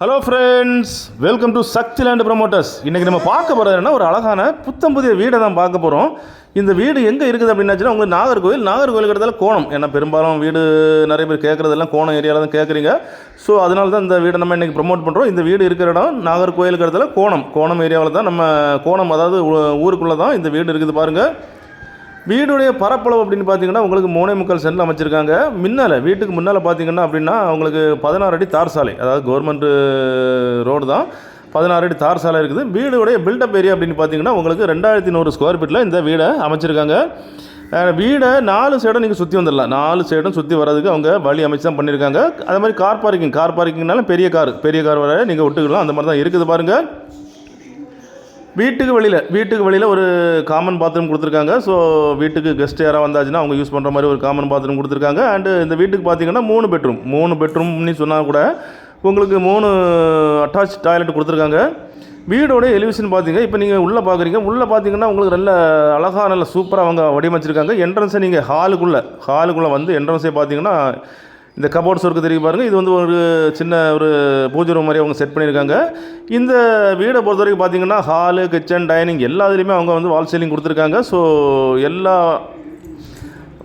Hello friends welcome to Sakthi land promoters இன்றைக்கி நம்ம பார்க்க போகிறது என்ன ஒரு அழகான புத்தம் புதிய வீடை தான் பார்க்க போகிறோம் இந்த வீடு எங்கே இருக்குது அப்படின்னாச்சுன்னா உங்களுக்கு நாகர்கோவில் நாகர்கோவில் இடத்துல கோணம். ஏன்னா பெரும்பாலும் வீடு நிறைய பேர் கேட்குறதெல்லாம் கோணம் ஏரியாவில் தான் கேட்குறீங்க ஸோ அதனால தான் இந்த வீடை நம்ம இன்றைக்கி ப்ரமோட் பண்ணுறோம் இந்த வீடு இருக்கிற இடம் நாகர்கோவில் இடத்துல கோணம். கோணம் ஏரியாவில் தான் நம்ம கோணம் அதாவது ஊருக்குள்ளே தான் இந்த வீடு இருக்குது பாருங்கள் வீடுடைய பரப்பளவு அப்படின்னு பார்த்தீங்கன்னா உங்களுக்கு மூணே முக்கால் சென்டில் அமைச்சிருக்காங்க. முன்னால் வீட்டுக்கு முன்னால் பார்த்தீங்கன்னா அப்படின்னா உங்களுக்கு பதினாறு அடி தார் சாலை அதாவது கவர்மெண்ட்டு ரோடு தான். பதினாறு அடி தார் சாலை இருக்குது. வீடுடைய பில்டப் ஏரியா அப்படின்னு பார்த்தீங்கன்னா உங்களுக்கு ரெண்டாயிரத்தி நூறு ஸ்கொயர் ஃபீட்டில் இந்த வீடை அமைச்சிருக்காங்க. வீடை நாலு சைடும் நீங்கள் சுற்றி வந்துடலாம். நாலு சைடும் சுற்றி வர்றதுக்கு அவங்க வழி அமைச்சு தான் பண்ணியிருக்காங்க அதே மாதிரி கார் பார்க்கிங் கார் பார்க்கிங்னாலும் பெரிய கார் பெரிய கார் வர நீங்கள் விட்டுக்கலாம். அந்த மாதிரி தான் இருக்குது பாருங்கள் வீட்டுக்கு வெளியில் வீட்டுக்கு வெளியில் ஒரு காமன் பாத்ரூம் கொடுத்துருக்காங்க. ஸோ வீட்டுக்கு கெஸ்ட் யாராவது வந்தாச்சுன்னா அவங்க யூஸ் பண்ணுற மாதிரி ஒரு காமன் பாத்ரூம் கொடுத்துருக்காங்க. அண்டு இந்த வீட்டுக்கு பார்த்தீங்கன்னா மூணு பெட்ரூம் மூணு பெட்ரூம்னு சொன்னால் கூட உங்களுக்கு மூணு அட்டாச் டாய்லெட் கொடுத்துருக்காங்க. வீடோட எலிவேஷன் பார்த்தீங்க இப்போ நீங்கள் உள்ளே பார்க்குறீங்க உள்ளே பார்த்தீங்கன்னா உங்களுக்கு நல்ல அழகாக நல்ல சூப்பராக அவங்க வடிவமைச்சிருக்காங்க. என்ட்ரன்ஸை நீங்கள் ஹாலுக்குள்ளே ஹாலுக்குள்ளே வந்து என்ட்ரன்ஸே பார்த்தீங்கன்னா இந்த கபோர்ட்ஸ் இருக்குது தெரியும் பாருங்கள் இது வந்து ஒரு சின்ன ஒரு பூஜை ரூம் மாதிரி அவங்க செட் பண்ணியிருக்காங்க. இந்த வீடை பொறுத்த வரைக்கும் பார்த்தீங்கன்னா ஹாலு கிச்சன் டைனிங் எல்லா இதுலேயுமே அவங்க வந்து வால் சீலிங் கொடுத்துருக்காங்க. ஸோ எல்லா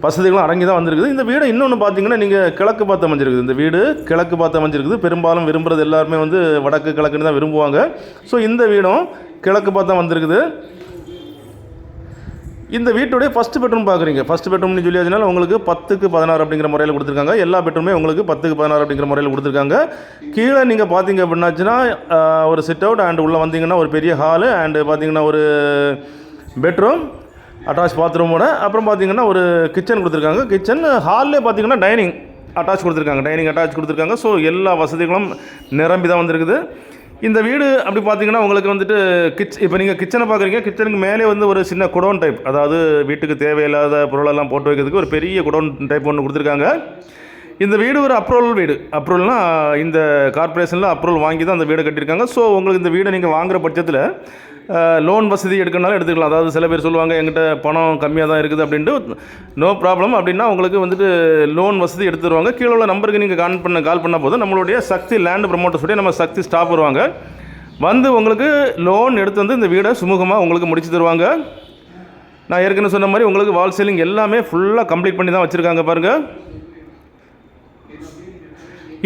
வசதிகளும் அடங்கி தான் வந்திருக்குது. இந்த வீடு இன்னொன்று பார்த்தீங்கன்னா நீங்கள் கிழக்கு பார்த்து அமைஞ்சிருக்குது இந்த வீடு கிழக்கு பார்த்து அமைஞ்சிருக்குது பெரும்பாலும் விரும்புகிறது எல்லாருமே வந்து வடக்கு கிழக்குன்னு தான் விரும்புவாங்க. ஸோ இந்த வீடும் கிழக்கு பார்த்து வந்திருக்குது. இந்த வீட்டுடைய ஃபஸ்ட் பெட்ரூம் பார்க்குறீங்க. ஃபஸ்ட் பெட்ரூம்னு சொல்லியாச்சுனால உங்களுக்கு பத்துக்கு பதினாறு அப்படிங்கிற முறையில் கொடுத்துருக்காங்க. எல்லா பெட்ரூமே உங்களுக்கு பத்துக்கு பதினாறு அப்படிங்கிற முறையில் கொடுத்துருக்காங்க. கீழே நீங்கள் பார்த்தீங்க அப்படின்னாச்சுன்னா ஒரு சிட் அவுட் அண்ட் உள்ளே வந்தீங்கன்னா ஒரு பெரிய ஹாலு அண்டு பார்த்தீங்கன்னா ஒரு பெட்ரூம் அட்டாச் பாத்ரூமோட அப்புறம் பார்த்தீங்கன்னா ஒரு கிச்சன் கொடுத்துருக்காங்க. கிச்சன் ஹால்லே பார்த்தீங்கன்னா டைனிங் அட்டாச் கொடுத்துருக்காங்க. டைனிங் அட்டாச் கொடுத்துருக்காங்க. ஸோ எல்லா வசதிகளும் நிரம்பி தான் வந்திருக்குது. இந்த வீடு அப்படி பார்த்தீங்கன்னா உங்களுக்கு வந்துட்டு கிச் இப்போ நீங்கள் கிச்சனை பார்க்குறீங்க கிச்சனுக்கு மேலே வந்து ஒரு சின்ன குடோன் டைப் அதாவது வீட்டுக்கு தேவையில்லாத பொருளெல்லாம் போட்டு வைக்கிறதுக்கு ஒரு பெரிய குடோன் டைப் ஒன்று கொடுத்துருக்காங்க. இந்த வீடு ஒரு அப்ரூவல் வீடு. அப்ரூவல்னால் இந்த கார்ப்பரேஷனில் அப்ரூவல் வாங்கி தான் அந்த வீடு கட்டியிருக்காங்க. ஸோ உங்களுக்கு இந்த வீடை நீங்கள் வாங்குகிற பட்சத்தில் லோன் வசதி எடுக்கணும்னாலும் எடுத்துக்கலாம். அதாவது சில பேர் சொல்லுவாங்க எங்கிட்ட பணம் கம்மியாக தான் இருக்குது அப்படின்ட்டு நோ ப்ராப்ளம் அப்படின்னா உங்களுக்கு வந்துட்டு லோன் வசதி எடுத்து தருவாங்க கீழே உள்ள நம்பருக்கு நீங்கள் கால் பண்ண கால் பண்ண போதும். நம்மளுடைய சக்தி லேண்ட் ப்ரமோட்டர்ஸுடைய நம்ம சக்தி ஸ்டாப் வருவாங்க. வந்து உங்களுக்கு லோன் எடுத்து வந்து இந்த வீடை சுமூகமாக உங்களுக்கு முடிச்சு தருவாங்க. நான் ஏற்கனவே சொன்ன மாதிரி உங்களுக்கு வால் சீலிங் எல்லாமே ஃபுல்லாக கம்ப்ளீட் பண்ணி தான் வச்சுருக்காங்க பாருங்கள்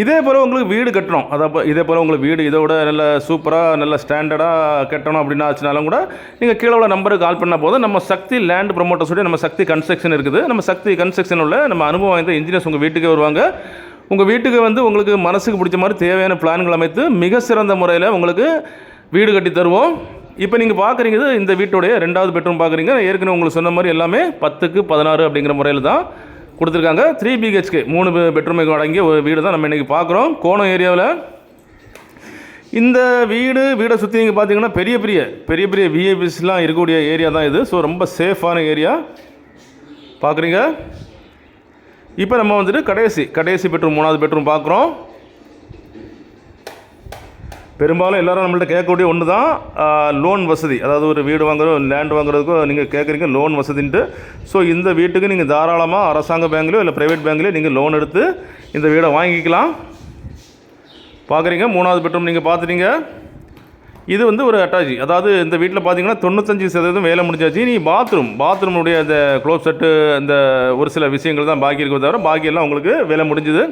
இதே போல் உங்களுக்கு வீடு கட்டணும் அதை இதே போல் உங்களுக்கு வீடு இதோட நல்ல சூப்பராக நல்ல ஸ்டாண்டர்டாக கட்டணும் அப்படின்னு ஆச்சுனாலும் கூட நீங்கள் கீழே உள்ள நம்பருக்கு கால் பண்ணால் போதும். நம்ம சக்தி லேண்ட் ப்ரொமோட்டர்ஸோட நம்ம சக்தி கன்ஸ்ட்ரக்ஷன் இருக்குது. நம்ம சக்தி கன்ஸ்ட்ரக்ஷன் உள்ள நம்ம அனுபவம் வாய்ந்த இன்ஜினியர்ஸ் உங்கள் வீட்டுக்கு வருவாங்க. உங்கள் வீட்டுக்கு வந்து உங்களுக்கு மனசுக்கு பிடிச்ச மாதிரி தேவையான பிளான்கள் அமைத்து மிக சிறந்த முறையில் உங்களுக்கு வீடு கட்டி தருவோம். இப்போ நீங்கள் பார்க்குறீங்க இந்த வீட்டுடைய ரெண்டாவது பெட்ரூம் பார்க்குறீங்க ஏற்கனவே உங்களுக்கு சொன்ன மாதிரி எல்லாமே பத்துக்கு பதினாறு அப்படிங்கிற முறையில் தான். கொடுத்துருக்காங்க. த்ரீ பிஹெச்கே மூணு பெட்ரூமை அடங்கிய ஒரு வீடு தான் நம்ம இன்றைக்கி பார்க்குறோம். கோணம் ஏரியாவில் இந்த வீடு வீடை சுற்றி நீங்கள் பார்த்தீங்கன்னா பெரிய பெரிய பெரிய பெரிய விஐபிஸ்லாம் இருக்கக்கூடிய ஏரியா தான் இது. ஸோ ரொம்ப சேஃபான ஏரியா. பார்க்குறீங்க. இப்போ நம்ம வந்துட்டு கடைசி கடைசி பெட்ரூம் மூணாவது பெட்ரூம் பார்க்குறோம். பெரும்பாலும் எல்லாரும் நம்மள்ட்ட கேட்கக்கூடிய ஒன்று தான் லோன் வசதி. அதாவது ஒரு வீடு வாங்குறதோ லேண்ட் வாங்குறதுக்கோ நீங்கள் கேட்குறீங்க லோன் வசதின்ட்டு. ஸோ இந்த வீட்டுக்கு நீங்கள் தாராளமாக அரசாங்க பேங்க்லையோ இல்லை ப்ரைவேட் பேங்க்லையோ நீங்கள் லோன் எடுத்து இந்த வீடை வாங்கிக்கலாம். பார்க்குறீங்க மூணாவது பெட்ரூம் நீங்கள் பார்த்துட்டீங்க. இது வந்து ஒரு அட்டாச் அதாவது இந்த வீட்டில் பார்த்தீங்கன்னா தொண்ணூத்தஞ்சு சதவீதம் வேலை முடிஞ்சாச்சு. நீ பாத்ரூம் பாத்ரூமுடைய அந்த க்ளோஸ் செட்டு அந்த ஒரு சில விஷயங்கள் தான் பாக்கி இருக்கிறத தவிர பாக்கியெல்லாம் உங்களுக்கு வேலை முடிஞ்சுது.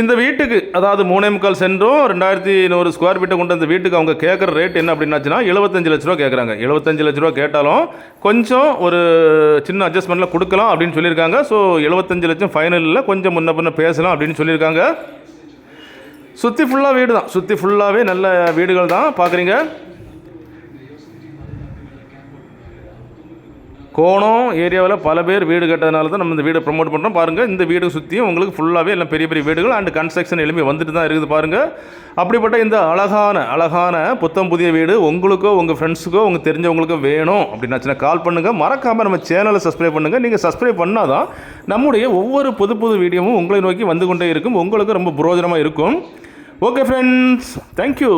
இந்த வீட்டுக்கு அதாவது மூணே முக்கால் சென்றும் ரெண்டாயிரத்தி நூறு ஸ்கொயர் ஃபீட்டை கொண்டு அந்த வீட்டுக்கு அவங்க கேட்குற ரேட் என்ன அப்படின்னாச்சுன்னா எழுபத்தஞ்சு லட்ச ரூபா கேட்குறாங்க எழுபத்தஞ்சு லட்ச ரூபா கேட்டாலும் கொஞ்சம் ஒரு சின்ன அட்ஜஸ்ட்மெண்ட்டில் கொடுக்கலாம் அப்படின்னு சொல்லியிருக்காங்க. ஸோ எழுபத்தஞ்சு லட்சம் ஃபைனலில் கொஞ்சம் முன்ன பின்ன பேசலாம் அப்படின்னு சொல்லியிருக்காங்க. சுற்றி ஃபுல்லாக வீடு தான் சுற்றி ஃபுல்லாகவே நல்ல வீடுகள் தான் பார்க்குறீங்க கோணம் ஏரியாவில் பல பேர் வீடு கட்டதுனால தான் நம்ம இந்த வீடை ப்ரொமோட் பண்ணுறோம் பாருங்கள் இந்த வீடு சுற்றியும் உங்களுக்கு ஃபுல்லாகவே எல்லாம் பெரிய பெரிய வீடுகள் அண்ட் கன்ஸ்ட்ரக்ஷன் எலும்பி வந்துட்டு தான் இருக்குது பாருங்கள் அப்படிப்பட்ட இந்த அழகான அழகான புத்தம் புதிய வீடு உங்களுக்கோ உங்கள் ஃப்ரெண்ட்ஸுக்கோ உங்கள் தெரிஞ்சவங்களுக்கோ வேணும் அப்படின்னாச்சுன்னா கால் பண்ணுங்கள் மறக்காமல் நம்ம சேனலை சப்ஸ்கிரைப் பண்ணுங்கள் நீங்கள் சப்ஸ்கிரைப் பண்ணால் தான் நம்முடைய ஒவ்வொரு புது புது வீடியோவும் உங்களை நோக்கி வந்து கொண்டே இருக்கும். உங்களுக்கு ரொம்ப புரோஜனமாக இருக்கும். Okay friends thank you